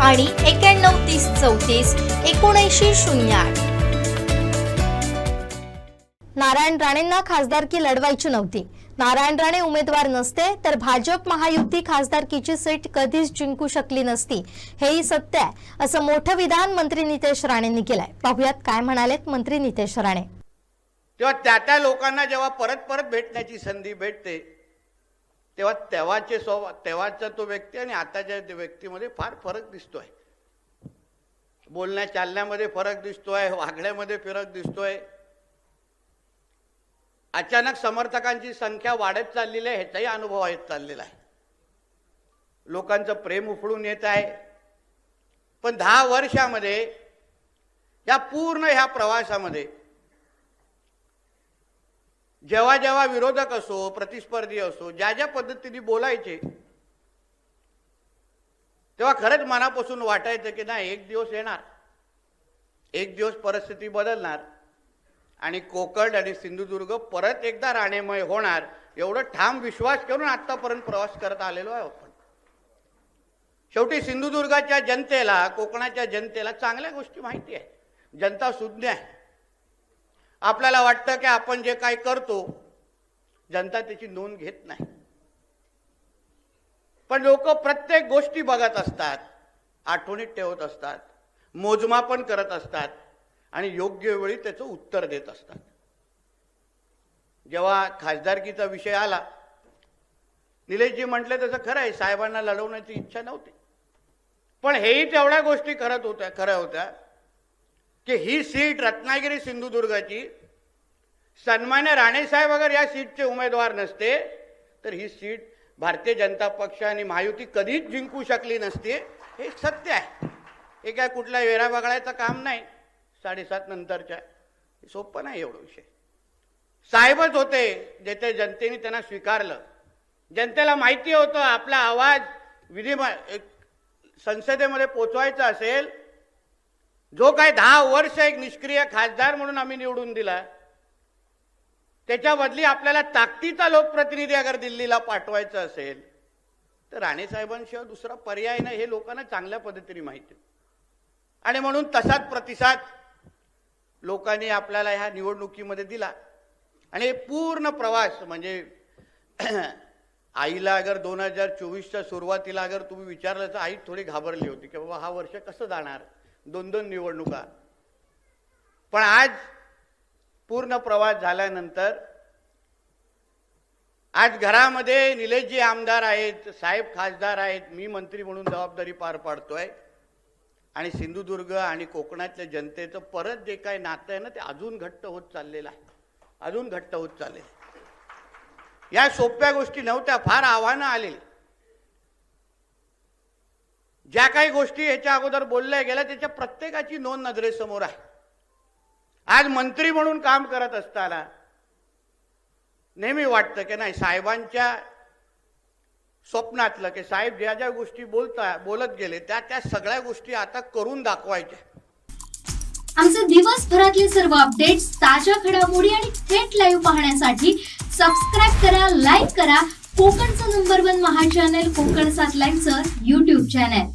आणि एक्याण्णव तीस चौतीस एकोणऐंशी शून्य आठ. नारायण राणेंना खासदारकी लढवायची नव्हती. नारायण राणे उमेदवार नसते तर भाजप महायुती खासदारकीची सीट कधीच जिंकू शकली नसती. हेही सत्य आहे असं मोठं विधान मंत्री नितेश राणेंनी केलंय. पाहुयात काय म्हणालेत मंत्री नितेश राणे. तेव्हा त्या त्या लोकांना जेव्हा परत परत भेटण्याची संधी भेटते तेव्हा तेव्हाचे स्वभाव तेव्हाचा तो व्यक्ती आणि आताच्या व्यक्तीमध्ये फार फरक दिसतोय. बोलण्या चालण्यामध्ये फरक दिसतोय वागण्यामध्ये फरक दिसतोय. अचानक समर्थकांची संख्या वाढत चाललेली आहे ह्याचाही अनुभव येत चाललेला आहे. लोकांचं प्रेम उफळून येत आहे. पण दहा वर्षामध्ये या पूर्ण ह्या प्रवासामध्ये जेव्हा जेव्हा विरोधक असो प्रतिस्पर्धी असो ज्या ज्या पद्धतीने बोलायचे तेव्हा खरंच मनापासून वाटायचं की नाही एक दिवस येणार. एक दिवस परिस्थिती बदलणार. आणि कोकण आणि सिंधुदुर्ग परत एकदा राणेमय होणार एवढं ठाम विश्वास करून आत्तापर्यंत प्रवास करत आलेलो आहे आपण. शेवटी सिंधुदुर्गाच्या जनतेला कोकणाच्या जनतेला चांगल्या गोष्टी माहिती आहे जनता सुज्ञ आहे. आपल्याला वाटतं की आपण जे काही करतो जनता त्याची नोंद घेत नाही. पण लोक प्रत्येक गोष्टी बघत असतात आठवणीत ठेवत असतात मोजमापन करत असतात आणि योग्य वेळी त्याचं उत्तर देत असतात. जेव्हा खासदारकीचा विषय आला निलेशजी म्हटले तसं खरं आहे साहेबांना लढवण्याची इच्छा नव्हती. पण हेही तेवढ्या गोष्टी करत होत्या खऱ्या होत्या. की ही सीट रत्नागिरी सिंधुदुर्गाची सन्मान्य राणेसाहेब अगर या सीटचे उमेदवार नसते तर ही सीट भारतीय जनता पक्ष आणि महायुती कधीच जिंकू शकली नसते. हे सत्य आहे. हे काय कुठला वेळा बघायचं काम नाही. साडेसात नंतरच्या. सोपं नाही एवढं विषय. साहेबच होते जेथे जनतेने त्यांना स्वीकारलं. जनतेला माहिती होतं आपला आवाज विधी संसदेमध्ये पोचवायचा असेल जो काय दहा वर्ष एक निष्क्रिय खासदार म्हणून आम्ही निवडून दिला त्याच्या बदली आपल्याला ताकदीचा लोकप्रतिनिधी अगर दिल्लीला पाठवायचं असेल तर राणेसाहेबांशिवाय दुसरा पर्याय नाही हे लोकांना चांगल्या पद्धतीने माहिती आणि म्हणून तसाच प्रतिसाद लोकांनी आपल्याला ह्या निवडणुकीमध्ये दिला. आणि पूर्ण प्रवास म्हणजे आईला अगर दोन हजार चोवीसच्या सुरुवातीला अगर तुम्ही विचारलं तर आई थोडी घाबरली होती की बाबा हा वर्ष कसं जाणार? दोन दोन निवडणुका. पण आज पूर्ण प्रवास झाल्यानंतर आज घरामध्ये निलेशजी आमदार आहेत साहेब खासदार आहेत मी मंत्री म्हणून जबाबदारी पार पाडतोय. आणि सिंधुदुर्ग आणि कोकणातल्या जनतेचं परत जे काही नातं आहे ना ते अजून घट्ट होत चाललेलं आहे. अजून घट्ट होत चाललेलं या सोप्या गोष्टी नव्हत्या फार आव्हानं आलेली. ज्या काही गोष्टी याच्या अगोदर बोलल्या गेल्या त्याच्या प्रत्येकाची नोंद नजरेसमोर आहे. आज मंत्री म्हणून काम करत असताना नेहमी वाटतं की नाही साहेबांच्या स्वप्नातलं की साहेब ज्या ज्या गोष्टी बोलता बोलत गेले त्या त्या सगळ्या गोष्टी आता करून दाखवायच्या. आमचे दिवसभरातले सर्व अपडेट्स ताज्या घडामोडी आणि थेट लाईव्ह पाहण्यासाठी सबस्क्राईब करा लाईक करा. कोकणचं नंबर वन महा चॅनल कोकण सात लाईनचं युट्यूब चॅनल